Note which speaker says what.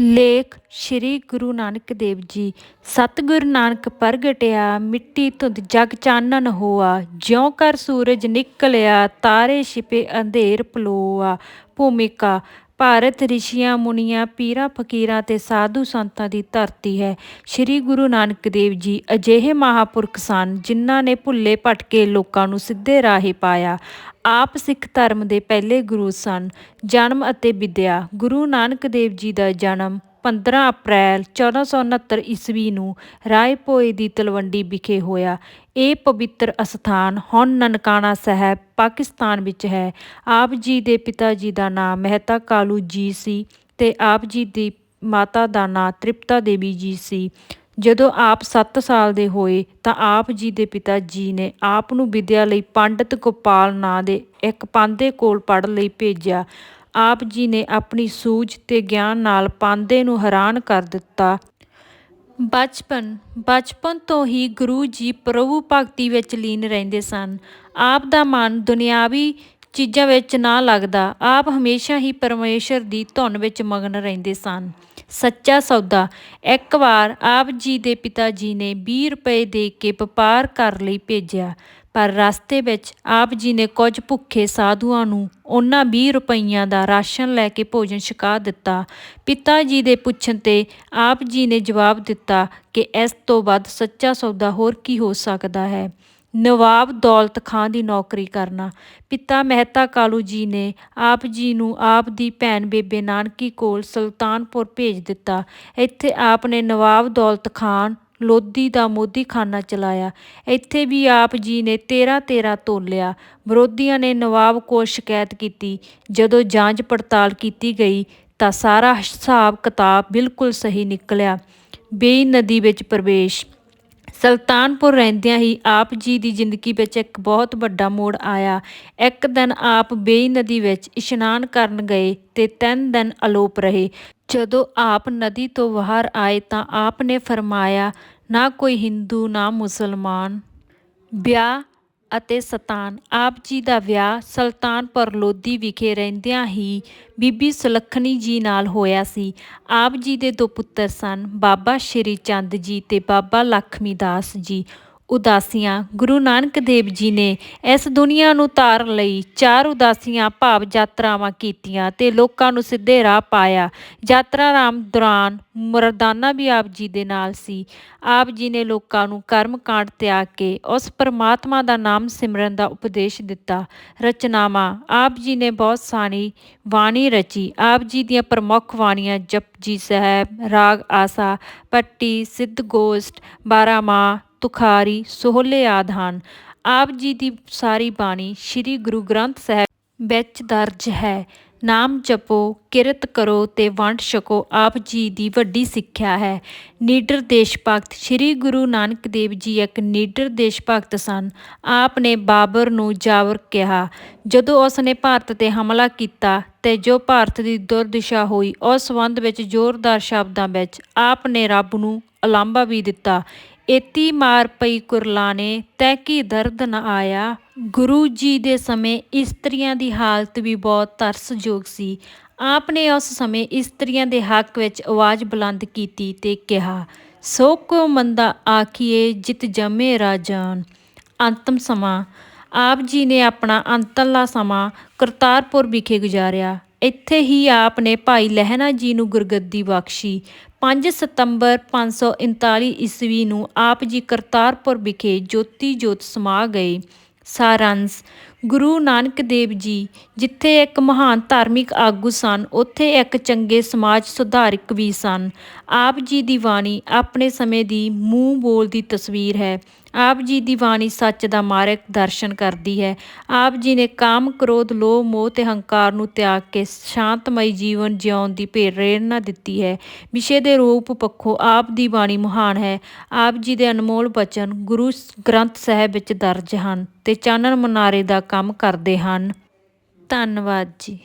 Speaker 1: ਲੇਖ ਸ਼੍ਰੀ ਗੁਰੂ ਨਾਨਕ ਦੇਵ ਜੀ। ਸਤਿਗੁਰ ਨਾਨਕ ਪ੍ਰਗਟਿਆ, ਮਿੱਟੀ ਧੁੰਦ ਜਗ ਚਾਨਣ ਹੋਆ। ਜਿਉਂ ਕਰ ਸੂਰਜ ਨਿਕਲਿਆ, ਤਾਰੇ ਛਿਪੇ, ਅੰਧੇਰ ਪਲੋਆ। ਭੂਮਿਕਾ, ਭਾਰਤ ਰਿਸ਼ੀਆਂ, ਮੁਨੀਆਂ, ਪੀਰਾਂ, ਫਕੀਰਾਂ ਤੇ ਸਾਧੂ ਸੰਤਾਂ ਦੀ ਧਰਤੀ ਹੈ। ਸ੍ਰੀ ਗੁਰੂ ਨਾਨਕ ਦੇਵ ਜੀ ਅਜਿਹੇ ਮਹਾਪੁਰਖ ਸਨ ਜਿਨ੍ਹਾਂ ਨੇ ਭੁੱਲੇ ਭਟਕੇ ਲੋਕਾਂ ਨੂੰ ਸਿੱਧੇ ਰਾਹੇ ਪਾਇਆ। ਆਪ ਸਿੱਖ ਧਰਮ ਦੇ ਪਹਿਲੇ ਗੁਰੂ ਸਨ, ਜਨਮ ਅਤੇ ਵਿਦਿਆ। ਗੁਰੂ ਨਾਨਕ ਦੇਵ ਜੀ ਦਾ ਜਨਮ 15 ਅਪ੍ਰੈਲ 1469 ਈਸਵੀ ਨੂੰ ਰਾਏਪੋਏ ਦੀ ਤਲਵੰਡੀ ਵਿਖੇ ਹੋਇਆ। ਇਹ ਪਵਿੱਤਰ ਅਸਥਾਨ ਹੁਣ ਨਨਕਾਣਾ ਸਾਹਿਬ, ਪਾਕਿਸਤਾਨ ਵਿੱਚ ਹੈ। ਆਪ ਜੀ ਦੇ ਪਿਤਾ ਜੀ ਦਾ ਨਾਮ ਮਹਿਤਾ ਕਾਲੂ ਜੀ ਸੀ ਤੇ ਆਪ ਜੀ ਦੀ ਮਾਤਾ ਦਾ ਨਾਂ ਤ੍ਰਿਪਤਾ ਦੇਵੀ ਜੀ ਸੀ। ਜਦੋਂ ਆਪ 7 ਸਾਲ ਦੇ ਹੋਏ ਤਾਂ ਆਪ ਜੀ ਦੇ ਪਿਤਾ ਜੀ ਨੇ ਆਪ ਨੂੰ ਵਿਦਿਆ ਲਈ ਪੰਡਿਤ ਗੋਪਾਲ ਨਾਂ ਦੇ ਇੱਕ ਪਾਂਦੇ ਕੋਲ ਪੜ੍ਹਨ ਲਈ ਭੇਜਿਆ। ਆਪ ਜੀ ਨੇ ਆਪਣੀ ਸੂਝ ਤੇ ਗਿਆਨ ਨਾਲ ਪਾਂਦੇ ਨੂੰ ਹੈਰਾਨ ਕਰ ਦਿੱਤਾ। ਬਚਪਨ ਬਚਪਨ ਤੋਂ ਹੀ ਗੁਰੂ ਜੀ ਪ੍ਰਭੂ ਭਗਤੀ ਵਿੱਚ ਲੀਨ ਰਹਿੰਦੇ ਸਨ। ਆਪ ਦਾ ਮਨ ਦੁਨਿਆਵੀ ਚੀਜ਼ਾਂ ਵਿੱਚ ਨਾ ਲੱਗਦਾ, ਆਪ ਹਮੇਸ਼ਾ ਹੀ ਪਰਮੇਸ਼ਰ ਦੀ ਧੁਨ ਵਿੱਚ ਮਗਨ ਰਹਿੰਦੇ ਸਨ। ਸੱਚਾ ਸੌਦਾ। ਇੱਕ ਵਾਰ ਆਪ ਜੀ ਦੇ ਪਿਤਾ ਜੀ ਨੇ 20 ਰੁਪਏ ਦੇ ਕੇ ਵਪਾਰ ਕਰ ਲਈ ਭੇਜਿਆ, ਪਰ ਰਸਤੇ ਵਿੱਚ ਆਪ ਜੀ ਨੇ ਕੁਝ ਭੁੱਖੇ ਸਾਧੂਆਂ ਨੂੰ ਉਹਨਾਂ 20 ਰੁਪਈਆਂ ਦਾ ਰਾਸ਼ਨ ਲੈ ਕੇ ਭੋਜਨ ਛਕਾ ਦਿੱਤਾ। ਪਿਤਾ ਜੀ ਦੇ ਪੁੱਛਣ ਤੇ ਆਪ ਜੀ ਨੇ ਜਵਾਬ ਦਿੱਤਾ ਕਿ ਇਸ ਤੋਂ ਵੱਧ ਸੱਚਾ ਸੌਦਾ ਹੋਰ ਕੀ ਹੋ ਸਕਦਾ ਹੈ। ਨਵਾਬ ਦੌਲਤ ਖਾਂ ਦੀ ਨੌਕਰੀ ਕਰਨਾ। ਪਿਤਾ ਮਹਿਤਾ ਕਾਲੂ ਜੀ ਨੇ ਆਪ ਜੀ ਨੂੰ ਆਪ ਦੀ ਭੈਣ ਬੇਬੇ ਨਾਨਕੀ ਕੋਲ ਸੁਲਤਾਨਪੁਰ ਭੇਜ ਦਿੱਤਾ। ਇੱਥੇ ਆਪ ਨੇ ਨਵਾਬ ਦੌਲਤ ਖਾਨ ਲੋਧੀ ਦਾ ਮੋਦੀਖਾਨਾ ਚਲਾਇਆ। ਇੱਥੇ ਵੀ ਆਪ ਜੀ ਨੇ 13 13 ਤੋਲਿਆ। ਵਿਰੋਧੀਆਂ ਨੇ ਨਵਾਬ ਕੋਲ ਸ਼ਿਕਾਇਤ ਕੀਤੀ। ਜਦੋਂ ਜਾਂਚ ਪੜਤਾਲ ਕੀਤੀ ਗਈ ਤਾਂ ਸਾਰਾ ਹਿਸਾਬ ਕਿਤਾਬ ਬਿਲਕੁਲ ਸਹੀ ਨਿਕਲਿਆ। ਬੇਈ ਨਦੀ ਵਿੱਚ ਪ੍ਰਵੇਸ਼ ਸੁਲਤਾਨਪੁਰ ਰਹਿੰਦਿਆਂ ਹੀ ਆਪ ਜੀ ਦੀ ਜ਼ਿੰਦਗੀ ਵਿੱਚ ਇੱਕ ਬਹੁਤ ਵੱਡਾ ਮੋੜ ਆਇਆ। ਇੱਕ ਦਿਨ ਆਪ ਬੇਈ ਨਦੀ ਵਿੱਚ ਇਸ਼ਨਾਨ ਕਰਨ ਗਏ ਤੇ ਤਿੰਨ ਦਿਨ ਅਲੋਪ ਰਹੇ। ਜਦੋਂ ਆਪ ਨਦੀ ਤੋਂ ਬਾਹਰ ਆਏ ਤਾਂ ਆਪ ਨੇ ਫਰਮਾਇਆ, ਨਾ ਕੋਈ ਹਿੰਦੂ, ਨਾ ਮੁਸਲਮਾਨ। ਵਿਆਹ ਅਤੇ ਸਤਾਨ। ਆਪ ਜੀ ਦਾ ਵਿਆਹ ਸੁਲਤਾਨਪੁਰ ਲੋਧੀ ਵਿਖੇ ਰਹਿੰਦਿਆਂ ਹੀ ਬੀਬੀ ਸੁਲੱਖਣੀ ਜੀ ਨਾਲ ਹੋਇਆ ਸੀ। ਆਪ ਜੀ ਦੇ ਦੋ ਪੁੱਤਰ ਸਨ, ਬਾਬਾ ਸ਼੍ਰੀ ਚੰਦ ਜੀ ਤੇ ਬਾਬਾ ਲਖਮੀ ਦਾਸ ਜੀ। ਉਦਾਸੀਆਂ ਗੁਰੂ ਨਾਨਕ ਦੇਵ ਜੀ ਨੇ ਇਸ ਦੁਨੀਆ ਨੂੰ ਤਾਰਨ ਲਈ ਚਾਰ ਉਦਾਸੀਆਂ ਭਾਵ ਯਾਤਰਾਵਾਂ ਕੀਤੀਆਂ ਤੇ ਲੋਕਾਂ ਨੂੰ ਸਿੱਧੇ ਰਾਹ ਪਾਇਆ। ਯਾਤਰਾ ਰਾਮ ਦੌਰਾਨ ਮਰਦਾਨਾ ਵੀ ਆਪ ਜੀ ਦੇ ਨਾਲ ਸੀ। ਆਪ ਜੀ ਨੇ ਲੋਕਾਂ ਨੂੰ ਕਰਮ ਕਾਂਡ ਤਿਆਗ ਕੇ ਉਸ ਪਰਮਾਤਮਾ ਦਾ ਨਾਮ ਸਿਮਰਨ ਦਾ ਉਪਦੇਸ਼ ਦਿੱਤਾ। ਰਚਨਾਵਾਂ, ਆਪ ਜੀ ਨੇ ਬਹੁਤ ਸਾਰੀ ਬਾਣੀ ਰਚੀ। ਆਪ ਜੀ ਦੀਆਂ ਪ੍ਰਮੁੱਖ ਬਾਣੀਆਂ ਜਪਜੀ ਸਾਹਿਬ, ਰਾਗ ਆਸਾ, ਪੱਟੀ, ਸਿੱਧ ਗੋਸ਼ਟ ਬਾਰਾਮਾ ਤੁਖਾਰੀ ਸੋਹਲੇ ਆਦਿ ਹਨ ਆਪ ਜੀ ਦੀ ਸਾਰੀ ਬਾਣੀ ਸ੍ਰੀ ਗੁਰੂ ਗ੍ਰੰਥ ਸਾਹਿਬ ਵਿੱਚ ਦਰਜ ਹੈ। ਨਾਮ ਜਪੋ, ਕਿਰਤ ਕਰੋ ਤੇ ਵੰਡ ਛਕੋ ਆਪ ਜੀ ਦੀ ਵੱਡੀ ਸਿੱਖਿਆ ਹੈ। ਨੀਡਰ ਦੇਸ਼ ਭਗਤ ਸ੍ਰੀ ਗੁਰੂ ਨਾਨਕ ਦੇਵ ਜੀ ਇੱਕ ਨੀਡਰ ਦੇਸ਼ ਭਗਤ ਸਨ। ਆਪ ਨੇ ਬਾਬਰ ਨੂੰ ਜਾਵਰ ਕਿਹਾ। ਜਦੋਂ ਉਸ ਨੇ ਭਾਰਤ ਤੇ ਹਮਲਾ ਕੀਤਾ ਤੇ ਜੋ ਭਾਰਤ ਦੀ ਦੁਰਦਿਸ਼ਾ ਹੋਈ, ਉਸ ਸੰਬੰਧ ਵਿੱਚ ਜ਼ੋਰਦਾਰ ਸ਼ਬਦਾਂ ਵਿੱਚ ਆਪ ਨੇ ਰੱਬ ਨੂੰ ਅਲਾਂਭਾ ਵੀ ਦਿੱਤਾ। ਏਤੀ ਮਾਰ ਪਈ ਕੁਰਲਾਨੇ, ਤੈ ਕੀ ਦਰਦ ਨ ਆਇਆ? ਗੁਰੂ ਜੀ ਦੇ ਸਮੇਂ ਇਸਤਰੀਆਂ ਦੀ ਹਾਲਤ ਵੀ ਬਹੁਤ ਤਰਸਯੋਗ ਸੀ। ਆਪ ਨੇ ਉਸ ਸਮੇਂ ਇਸਤਰੀਆਂ ਦੇ ਹੱਕ ਵਿੱਚ ਆਵਾਜ਼ ਬੁਲੰਦ ਕੀਤੀ ਤੇ ਕਿਹਾ, ਸੋ ਕੋ ਮੰਦਾ ਆਖੀਏ ਜਿਤ ਜਮੇ ਰਾਜਾਨ ਅੰਤਮ ਸਮਾਂ। ਆਪ ਜੀ ਨੇ ਆਪਣਾ ਅੰਤਲਾ ਸਮਾਂ ਕਰਤਾਰਪੁਰ ਵਿਖੇ ਗੁਜ਼ਾਰਿਆ। ਇੱਥੇ ਹੀ ਆਪ ਨੇ ਭਾਈ ਲਹਿਣਾ ਜੀ ਨੂੰ ਗੁਰਗੱਦੀ ਬਖਸ਼ੀ। 5 ਸਤੰਬਰ 539 ਈਸਵੀ ਨੂੰ ਆਪ ਜੀ ਕਰਤਾਰਪੁਰ ਵਿਖੇ ਜੋਤੀ ਜੋਤ ਸਮਾ ਗਏ। ਸਾਰੰਸ ਗੁਰੂ ਨਾਨਕ ਦੇਵ ਜੀ, ਜਿੱਥੇ ਇੱਕ ਮਹਾਨ ਧਾਰਮਿਕ ਆਗੂ ਸਨ, ਉੱਥੇ ਇੱਕ ਚੰਗੇ ਸਮਾਜ ਸੁਧਾਰਕ ਵੀ ਸਨ। ਆਪ ਜੀ ਦੀ ਬਾਣੀ ਆਪਣੇ ਸਮੇਂ ਦੀ ਮੂੰਹ ਬੋਲ ਦੀ ਤਸਵੀਰ ਹੈ। ਆਪ ਜੀ ਦੀ ਬਾਣੀ ਸੱਚ ਦਾ ਮਾਰਗ ਦਰਸ਼ਨ ਕਰਦੀ ਹੈ। ਆਪ ਜੀ ਨੇ ਕਾਮ, ਕ੍ਰੋਧ, ਲੋਭ, ਮੋਹ ਤੇ ਹੰਕਾਰ ਨੂੰ ਤਿਆਗ ਕੇ ਸ਼ਾਂਤਮਈ ਜੀਵਨ ਜਿਉਣ ਦੀ ਪ੍ਰੇਰਣਾ ਦਿੱਤੀ ਹੈ। ਵਿਸ਼ੇ ਦੇ ਰੂਪ ਪੱਖੋਂ ਆਪ ਦੀ ਬਾਣੀ ਮਹਾਨ ਹੈ। ਆਪ ਜੀ ਦੇ ਅਨਮੋਲ ਬਚਨ ਗੁਰੂ ਗ੍ਰੰਥ ਸਾਹਿਬ ਵਿੱਚ ਦਰਜ ਹਨ ਤੇ ਚਾਨਣ ਮਨਾਰੇ ਦਾ ਕੰਮ ਕਰਦੇ ਹਨ। ਧੰਨਵਾਦ ਜੀ।